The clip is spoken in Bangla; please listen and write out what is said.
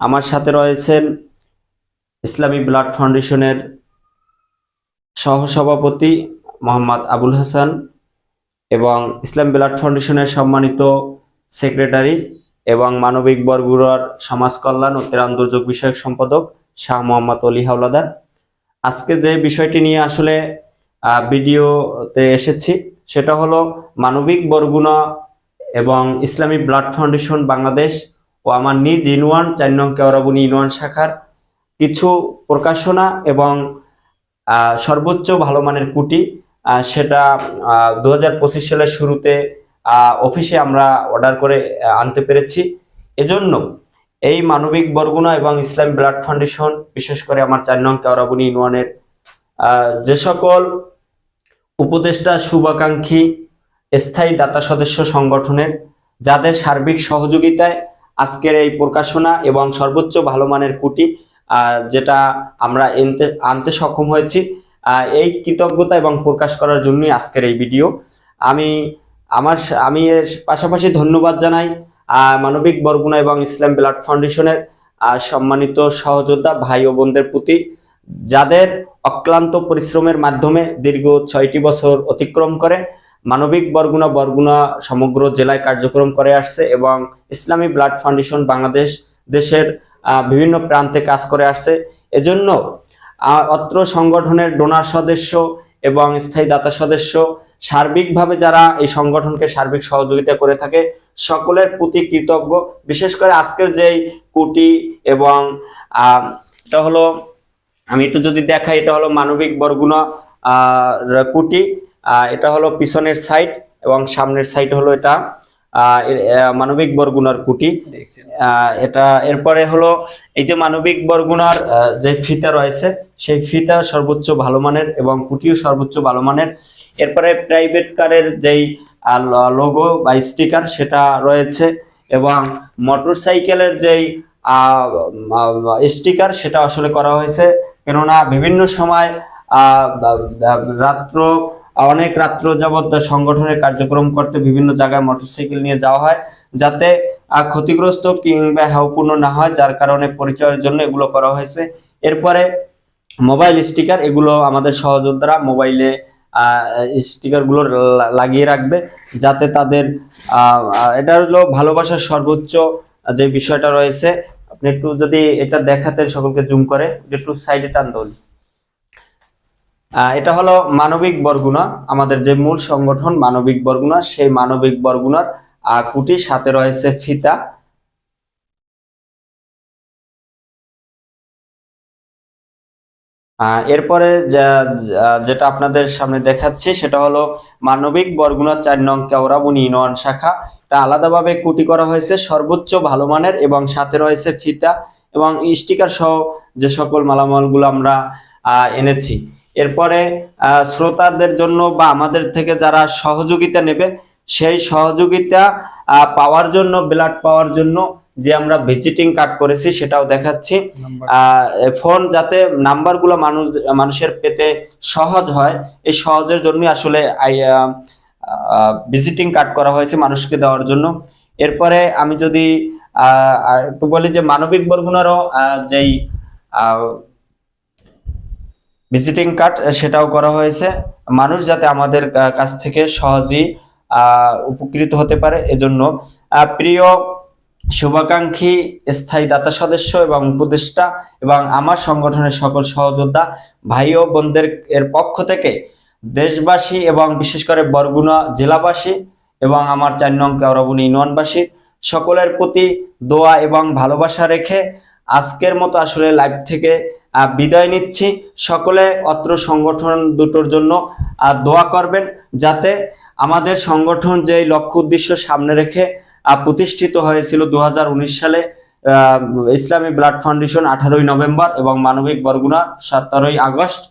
আমার সাথে রয়েছেন ইসলামী ব্লাড ফাউন্ডেশনের সহসভাপতি মোহাম্মদ আবুল হাসান এবং ইসলাম ব্লাড ফাউন্ডেশনের সম্মানিত সেক্রেটারি এবং মানবিক বরগুড়ার সমাজ কল্যাণ ও ত্রাণ দুর্যোগ বিষয়ক সম্পাদক শাহ মোহাম্মদ অলি হাওলাদার। আজকে যে বিষয়টি নিয়ে আসলে ভিডিওতে এসেছি, সেটা হলো মানবিক বরগুনা এবং ইসলামী ব্লাড ফাউন্ডেশন বাংলাদেশ ও আমার নিজ ইউনিয়ন চার নং কেওয়ারাবুনি ইউনিয়ন শাখার কিছু প্রকাশনা এবং সর্বোচ্চ ভালো মানের কুটি সেটা দু হাজার পঁচিশ সালের শুরুতে অফিসে আমরা অর্ডার করে আনতে পেরেছি। এজন্য এই মানবিক বরগুনা এবং ইসলাম ব্লাড ফাউন্ডেশন বিশেষ করে আমার চার নং কেওয়ারাবুনি ইউনিয়নের আহ, যে সকল উপদেষ্টা শুভাকাঙ্ক্ষী স্থায়ী দাতা সদস্য সংগঠনের যাদের সার্বিক সহযোগিতায় আজকের এই প্রকাশনা এবং সর্বোচ্চ ভালো মানের কুটি যেটা আমরা এনতে, আনতে সক্ষম হয়েছি এই কৃতজ্ঞতা এবং প্রকাশ করার জন্যই আজকের এই ভিডিও। আমি, আমার আমি এর পাশাপাশি ধন্যবাদ জানাই মানবিক বরগুনা এবং ইসলাম ব্লাড ফাউন্ডেশনের সম্মানিত সহযোদ্ধা ভাই ও বোনদের প্রতি, যাদের অক্লান্ত পরিশ্রমের মাধ্যমে দীর্ঘ ছয়টি বছর অতিক্রম করে মানবিক বরগুনা বরগুনা সমগ্র জেলায় কার্যক্রম করে আসছে এবং ইসলামী ব্লাড ফাউন্ডেশন বাংলাদেশ দেশের বিভিন্ন প্রান্তে কাজ করে আসছে। এজন্য অত্র সংগঠনের ডোনার সদস্য এবং স্থায়ী দাতা সদস্য, সার্বিকভাবে যারা এই সংগঠনকে সার্বিক সহযোগিতা করে থাকে, সকলের প্রতি কৃতজ্ঞ। বিশেষ করে আজকের যেই কুটি এবং এটা হলো, আমি একটু যদি দেখাই, এটা হলো মানবিক বরগুনা কুটি। এটা হলো পিছনের সাইড এবং সামনের সাইড হলো এটা মানবিক বরগুনার কুটি। এটা এরপরে হলো এই যে মানবিক বরগুনার যে ফিতা রয়েছে সেই ফিতা সর্বোচ্চ ভালো মানের এবং কুটিও সর্বোচ্চ ভালো মানের। এরপরে প্রাইভেট কারের যেই লোগো বা স্টিকার সেটা রয়েছে এবং মোটরসাইকেলের যেই স্টিকার সেটা আসলে করা হয়েছে। কেননা বিভিন্ন সময় রাত্র অনেক রাত্র যাবৎ সংগঠনের কার্যক্রম করতে বিভিন্ন জায়গায় মোটরসাইকেল নিয়ে যাওয়া হয়, যাতে ক্ষতিগ্রস্ত কিংবা হেয়পূর্ণ না হয়, যার কারণে পরিচয়ের জন্য এগুলো করা হয়েছে। এরপরে মোবাইল স্টিকার, এগুলো আমাদের সহযোদ্ধারা মোবাইলে স্টিকারগুলো লাগিয়ে রাখবে, যাতে তাদের এটা হলো ভালোবাসার সর্বোচ্চ যে বিষয়টা রয়েছে। আপনি একটু যদি এটা দেখাতেন সকলকে জুম করে, একটু সাইডে টান দল এটা হলো মানবিক বরগুনা। আমাদের যে মূল সংগঠন মানবিক বরগুনা, সেই মানবিক বরগুনার কুটির সাথে রয়েছে ফিতা। এরপরে যেটা আপনাদের সামনে দেখাচ্ছি, সেটা হলো মানবিক বরগুনা চার নং কেওড়াবুনি ইউনিয়ন শাখা। এটা আলাদাভাবে কুটি করা হয়েছে, সর্বোচ্চ ভালো মানের এবং সাথে রয়েছে ফিতা এবং স্টিকার সহ যে সকল মালামালগুলো আমরা এনেছি। এরপরে শ্রোতাদের জন্য বা আমাদের থেকে যারা সহযোগিতা নেবে সেই সহযোগিতা পাওয়ার জন্য ব্লাড পাওয়ার জন্য যে আমরা ভিজিটিং কার্ড করেছি সেটাও দেখাচ্ছি। ফোন যাতে নাম্বারগুলো মানুষ মানুষের পেতে সহজ হয় এই সহজের জন্য আসলে ভিজিটিং কার্ড করা হয়েছে মানুষকে দেওয়ার জন্য। এরপরে আমি যদি আহ, একটু বলি যে মানবিক বরগুনারও যেই ভিজিটিং কার্ড সেটাও করা হয়েছে। মানুষ যাতে আমাদের কাছ থেকে সহজেই উপকৃত হতে পারে। এজন্য প্রিয়, শুভাকাঙ্ক্ষী, স্থায়ী দাতা সদস্য এবং উপদেষ্টা এবং আমার সংগঠনের সকল সহযোদ্ধা, ভাই ও বোনদের এর পক্ষ থেকে দেশবাসী এবং বিশেষ করে বরগুনা জেলাবাসী এবং আমার চার নং কেওড়াবুনি ইউনিয়নবাসী, সকলের প্রতি দোয়া এবং ভালোবাসা রেখে আজকের মতো আসলে লাইভ থেকে বিদায় নিচ্ছি। সকলে অত্র সংগঠন দুটোর জন্য দোয়া করবেন যাতে আমাদের সংগঠন যে লক্ষ্য উদ্দেশ্য সামনে রেখে প্রতিষ্ঠিত হয়েছিল দু হাজার উনিশ সালে ইসলামী ব্লাড ফাউন্ডেশন আঠারোই নভেম্বর এবং মানবিক বরগুনা সতেরোই আগস্ট।